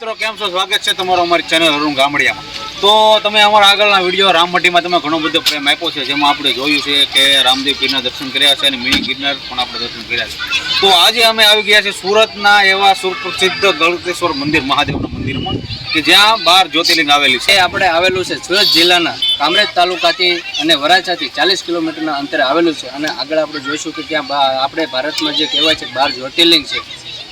મિત્રો, કેમ છો? સ્વાગત છે તમારો અમારી ચેનલ અરુણ ગામડિયામાં. તો તમે અમારા આગળના વીડિયો રામમટીમાં તમે ઘણો બધો પ્રેમ આપ્યો છે, જેમાં આપણે જોયું છે કે રામદેવ ગીરના દર્શન કર્યા છે અને મિની ગિરનાર પણ આપણે દર્શન કર્યા છે. તો આજે અમે આવી ગયા છે સુરતના એવા સુપ્રસિદ્ધ ગળતેશ્વર મંદિર, મહાદેવના મંદિરમાં, કે જ્યાં બાર જ્યોતિર્લિંગ આવેલી છે. આપણે આવેલું છે સુરત જિલ્લાના કામરેજ તાલુકાથી અને વરાછાથી ચાલીસ કિલોમીટરના અંતરે આવેલું છે. અને આગળ આપણે જોઈશું કે ત્યાં આપણે ભારતમાં જે કહેવાય છે બાર જ્યોતિર્લિંગ છે.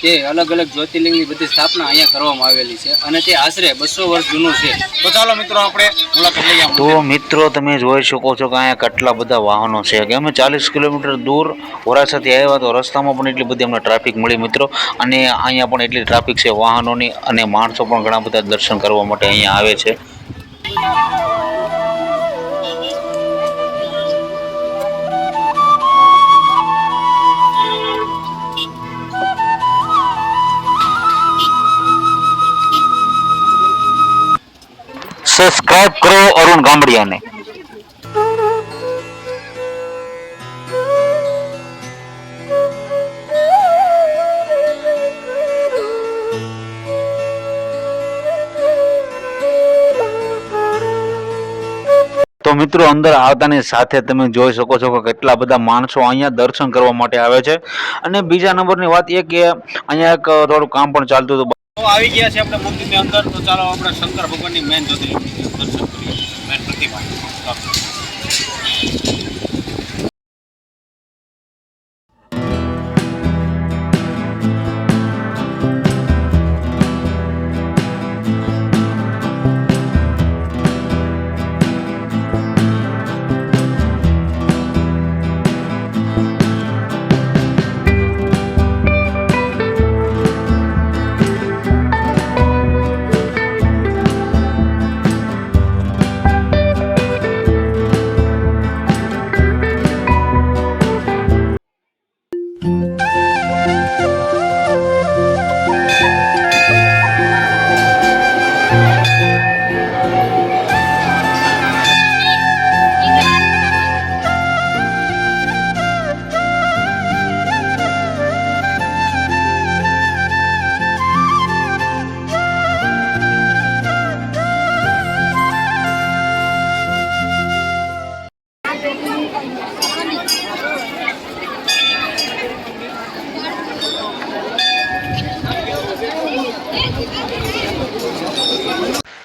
તે અલગ અલગ જ્યોતિર્લિંગની બધી સ્થાપના અહીંયા કરવામાં આવેલી છે અને તે આશરે બસો વર્ષ જૂનું છે. તો ચાલો મિત્રો આપણે મુલાકાત લઈએ તો મિત્રો તમે જોઈ શકો છો કે અહીંયા કેટલા બધા વાહનો છે. કે અમે ચાલીસ કિલોમીટર દૂર વરાછાથી આવ્યા તો રસ્તામાં પણ એટલી બધી અમને ટ્રાફિક મળી મિત્રો. અને અહીંયા પણ એટલી ટ્રાફિક છે વાહનોની અને માણસો પણ ઘણા બધા દર્શન કરવા માટે અહીંયા આવે છે. સબસ્ક્રાઇબ કરો અરુણ ગામડિયાને. તો મિત્રો અંદર આવતાની સાથે તમે જોઈ શકો છો કે કેટલા બધા માણસો અહીંયા દર્શન કરવા માટે આવે છે. અને બીજા નંબરની વાત એ કે અહીંયા એક થોડું કામ પણ ચાલતું હતું. તો આવી ગયા છે આપણે મંદિરની અંદર. તો ચાલો આપણે શંકર ભગવાનની મેન જ્યોતિર્લિંગની દર્શન કરીએ મેન પ્રતિમા.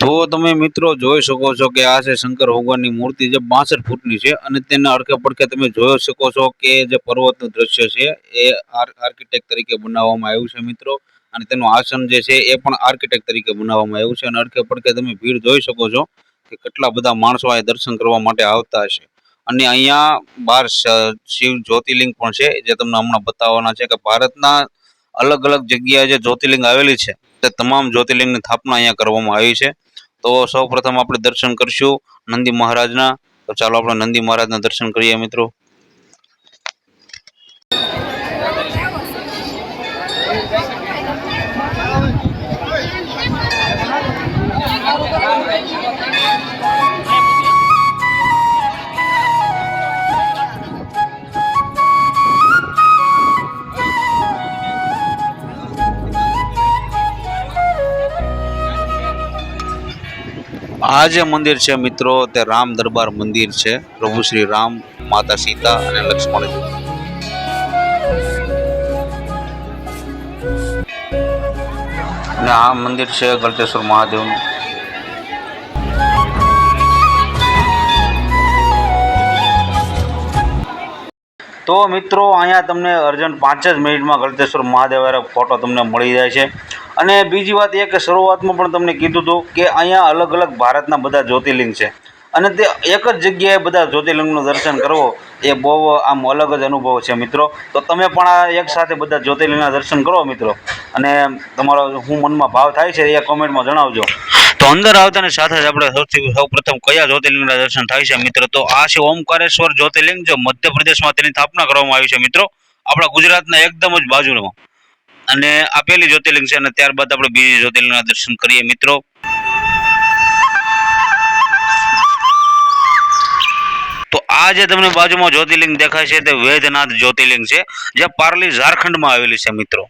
તો તમે મિત્રો જોઈ શકો છો કે આ છે શંકર ભગવાનની મૂર્તિ જે બાસઠ ફૂટની છે અને તેના અડખે પડખે તમે જોઈ શકો છો કે જે પર્વતનું દ્રશ્ય છે એ આર્કિટેક્ટ તરીકે બનાવવામાં આવ્યું છે મિત્રો. અને તેનું આસન જે છે એ પણ આર્કિટેક્ટ તરીકે બનાવવામાં આવ્યું છે અને અડખે પડખે તમે ભીડ જોઈ શકો છો કે કેટલા બધા માણસો આ દર્શન કરવા માટે આવતા હશે. અને અહીંયા બાર શિવ જ્યોતિર્લિંગ પણ છે, જે તમને હમણાં બતાવવાના છે કે ભારતના અલગ અલગ જગ્યાએ જે જ્યોતિર્લિંગ આવેલી છે તે તમામ જ્યોતિર્લિંગની સ્થાપના અહીંયા કરવામાં આવી છે. તો સૌ પ્રથમ આપણે દર્શન કરશું નંદી મહારાજના. તો ચાલો આપણે નંદી મહારાજના દર્શન કરીએ મિત્રો. આ જે મંદિર છે મિત્રો, તે રામ દરબાર મંદિર છે. પ્રભુ શ્રી રામ, માતા સીતા અને લક્ષ્મણ. અને આ મંદિર છે ગળતેશ્વર મહાદેવનું. તો મિત્રો, અહીંયા તમને અર્જન્ટ પાંચ જ મિનિટમાં ગળતેશ્વર મહાદેવ ફોટો તમને મળી જાય છે. અને બીજી વાત એ કે શરૂઆતમાં પણ તમને કીધું હતું કે અહીંયા અલગ અલગ ભારતના બધા જ્યોતિર્લિંગ છે. અને તે એક જ જગ્યાએ બધા જ્યોતિર્લિંગનું દર્શન કરવો એ બહુ આમ અલગ જ અનુભવ છે મિત્રો. તો તમે પણ આ એક સાથે બધા જ્યોતિર્લિંગના દર્શન કરો મિત્રો. અને તમારો શું મનમાં ભાવ થાય છે એ કોમેન્ટમાં જણાવજો. તો અંદર આવતાની સાથે જ આપણે સૌથી સૌ પ્રથમ કયા જ્યોતિર્લિંગના દર્શન થાય છે મિત્રો? તો આ છે ઓમકારેશ્વર જ્યોતિર્લિંગ, જે મધ્યપ્રદેશમાં તેની સ્થાપના કરવામાં આવી છે મિત્રો. આપણા ગુજરાતના એકદમ જ બાજુમાં. અને આ જ્યોતિર્લિંગ છે અને ત્યારબાદ આપણે બીજી જ્યોતિર્લિંગના દર્શન કરીએ. મિત્રો, તો આ જે તમને બાજુમાં જ્યોતિર્લિંગ દેખાય છે તે વેદનાથ જ્યોતિર્લિંગ છે જે પારલી ઝારખંડમાં આવેલી છે, મિત્રો.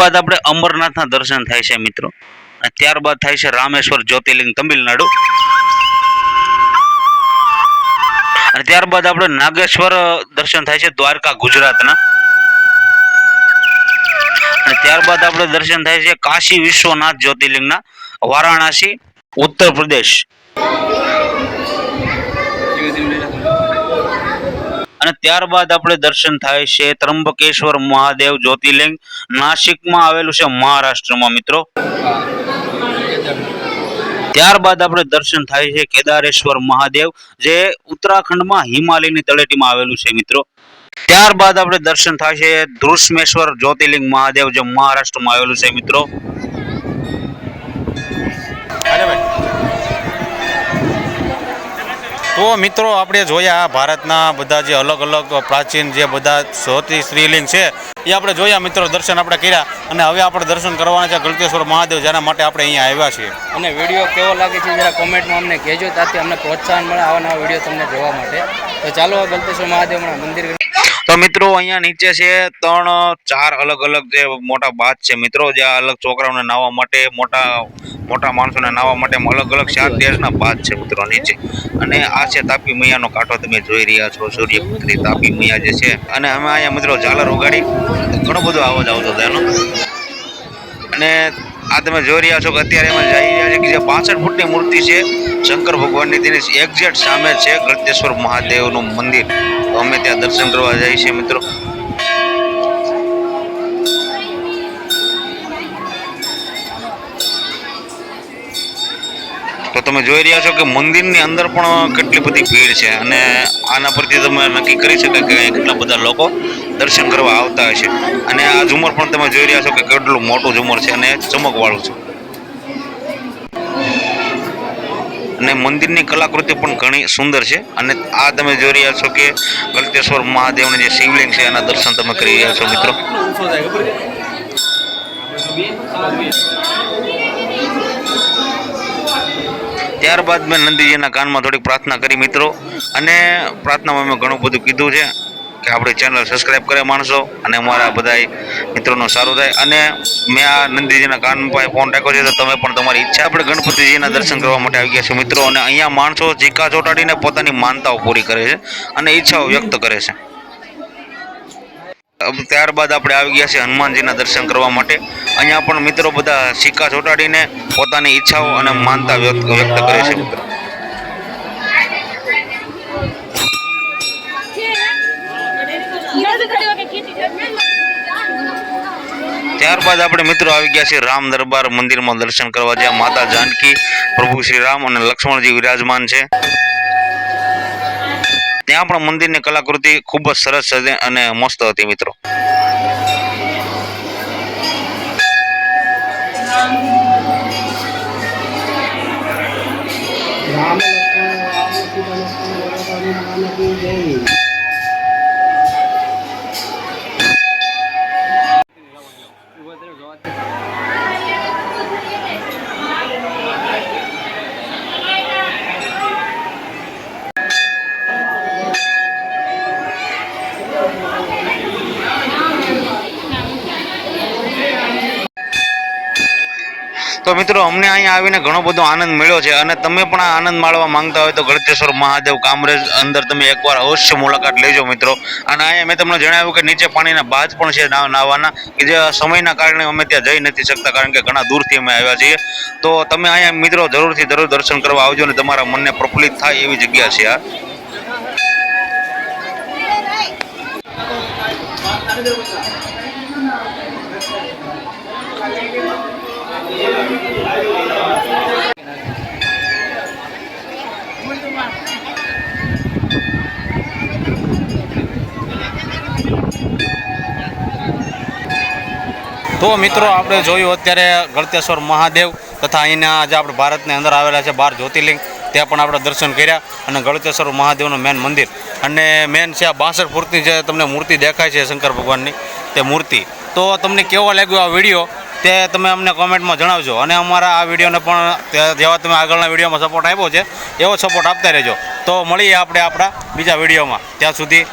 ત્યારબાદ આપણે અમરનાથના દર્શન થાય છે મિત્રો. ત્યારબાદ થાય છે રામેશ્વર, જ્યોતિર્લિંગ, તમિલનાડુ. અને ત્યારબાદ આપણે નાગેશ્વર દર્શન થાય છે દ્વારકા, ગુજરાતના. અને ત્યારબાદ આપણે દર્શન થાય છે કાશી વિશ્વનાથ જ્યોતિર્લિંગના વારાણસી, ઉત્તર પ્રદેશ. અને ત્યારબાદ આપણે દર્શન થાય છે ત્રંબકેશ્વર મહાદેવ જ્યોતિર્લિંગ. નાસિકમાં આવેલું છે મહારાષ્ટ્રમાં, મિત્રો. ત્યારબાદ આપણે દર્શન થાય છે કેદારેશ્વર મહાદેવ, જે ઉત્તરાખંડમાં હિમાલયની તળેટીમાં આવેલું છે, મિત્રો. ત્યારબાદ આપણે દર્શન થાય છે ધ્રુષ્મેશ્વર જ્યોતિર્લિંગ મહાદેવ, જે મહારાષ્ટ્રમાં આવેલું છે, મિત્રો. તો મિત્રો, આપણે જોયા ભારતના બધા જે અલગ અલગ પ્રાચીન જે બધા જ્યોતિ સ્ત્રીલિંગ છે, એ આપણે જોયા મિત્રો, દર્શન આપણે કર્યા અને હવે આપણે દર્શન કરવાના છે ગળતેશ્વર મહાદેવ, જેના માટે આપણે અહીંયા આવ્યા છીએ. અને વીડિયો કેવો લાગે છે જરા કોમેન્ટમાં અમને કહેજો, તાથી અમને પ્રોત્સાહન મળે આવા નવા વીડિયો તમને જોવા માટે. તો ચાલો ગલતેશ્વર મહાદેવના મંદિર તો મિત્રો અહીંયા નીચે છે ત્રણ ચાર અલગ અલગ જે મોટા બાથ છે મિત્રો જ્યાં અલગ છોકરાઓને નાહવા માટે મોટા મોટા માણસોને નાહવા માટે અલગ અલગ ચાર દેશના બાથ છે મિત્રો નીચે. અને આ છે તાપી મૈયાનો કાંઠો તમે જોઈ રહ્યા છો સૂર્યપુત્રી તાપી મૈયા જે છે. અને અમે અહીંયા મિત્રો ઝાલર ઉગાડી. ઘણો બધો અવાજ આવતો હતો એનો. અને આ તમે જોઈ રહ્યા છો કે અત્યારે એમાં જઈ રહ્યા છે કે જે પાસઠ ફૂટની મૂર્તિ છે, શંકર ભગવાનની તેની એક્ઝેક્ટ સામે છે, ગળતેશ્વર મહાદેવનું મંદિર. અમે ત્યાં દર્શન કરવા જઈએ છીએ, મિત્રો. તો તમે જોઈ રહ્યા છો કે મંદિરની અંદર પણ કેટલી બધી ભીડ છે અને આના પરથી તમે નક્કી કરી શકો કે કેટલા બધા લોકો દર્શન કરવા આવતા હશે. અને આ ઝુમર પણ તમે જોઈ રહ્યા છો કે કેટલું મોટું ઝુમર છે અને ચમકવાળું છે. અને મંદિરની કલાકૃતિ પણ ઘણી સુંદર છે. અને આ તમે જોઈ રહ્યા છો કે ગલતેશ્વર મહાદેવનું જે શિવલિંગ છે એના દર્શન તમે કરી રહ્યા છો મિત્રો. ત્યારબાદ મેં નંદીજીના કાનમાં થોડીક પ્રાર્થના કરી મિત્રો. અને પ્રાર્થનામાં મેં ઘણું બધું કીધું છે. કે આપણી ચેનલ સબસ્ક્રાઈબ કરે માણસો અને અમારા બધા મિત્રોનું સારું થાય. અને મેં આ નંદીજીના કાન પાસે ફોન રાખ્યો છે, તો તમે પણ તમારી ઈચ્છા આપણે ગણપતિજીના દર્શન કરવા માટે આવી ગયા છે મિત્રો. અને અહીંયા માણસો ચીકા ચોટાડીને પોતાની માનતાઓ પૂરી કરે છે અને ઈચ્છાઓ વ્યક્ત કરે છે. ત્યારબાદ આપણે આવી ગયા છે હનુમાનજીના દર્શન કરવા માટે. અહીંયા પણ મિત્રો બધા સિક્કા ચોટાડીને પોતાની ઈચ્છાઓ અને માનતા વ્યક્ત કરે છે મિત્રો. ત્યારબાદ આપણે મિત્રો આવી ગયા છે રામ દરબાર મંદિરમાં દર્શન કરવા, જ્યાં માતા જાનકી, પ્રભુ શ્રી રામ અને લક્ષ્મણજી વિરાજમાન છે. ત્યાં પણ મંદિરની કલાકૃતિ ખૂબ જ સરસ હતી અને મસ્ત હતી મિત્રો. તો મિત્રો, અમને અહીંયા આવીને ઘણો બધો આનંદ મળ્યો છે અને તમે પણ આ આનંદ માણવા માંગતા હોય તો ગળતેશ્વર મહાદેવ કામરેજ અંદર તમે એકવાર અવશ્ય મુલાકાત લેજો મિત્રો. અને અહીંયા મેં તમને જણાવ્યું કે નીચે પાણીના બાજ પણ છે નાવ- નાહવાના કે જે સમયના કારણે અમે ત્યાં જઈ નથી શકતા, કારણ કે ઘણા દૂરથી અમે આવ્યા છીએ. તો તમે અહીંયા મિત્રો જરૂરથી જરૂર દર્શન કરવા આવજો અને તમારા મનને પ્રફુલ્લિત થાય એવી જગ્યા છે આ. તો મિત્રો, આપણે જોયું અત્યારે ગળતેશ્વર મહાદેવ તથા અહીંના જે આપણે ભારતની અંદર આવેલા છે બાર જ્યોતિર્લિંગ, ત્યાં પણ આપણે દર્શન કર્યા અને ગળતેશ્વર મહાદેવનું મેન મંદિર. અને મેન છે આ બાસઠ ફૂટની જે તમને મૂર્તિ દેખાય છે શંકર ભગવાનની, તે મૂર્તિ. તો તમને કેવો લાગ્યો આ વીડિયો તે તમે અમને કોમેન્ટમાં જણાવજો. અને અમારા આ વિડીયોને પણ જેવા તમે આગળના વિડીયોમાં સપોર્ટ આપ્યો છે, એવો સપોર્ટ આપતા રહેજો. તો મળીએ આપણે આપણા બીજા વિડીયોમાં. ત્યાં સુધી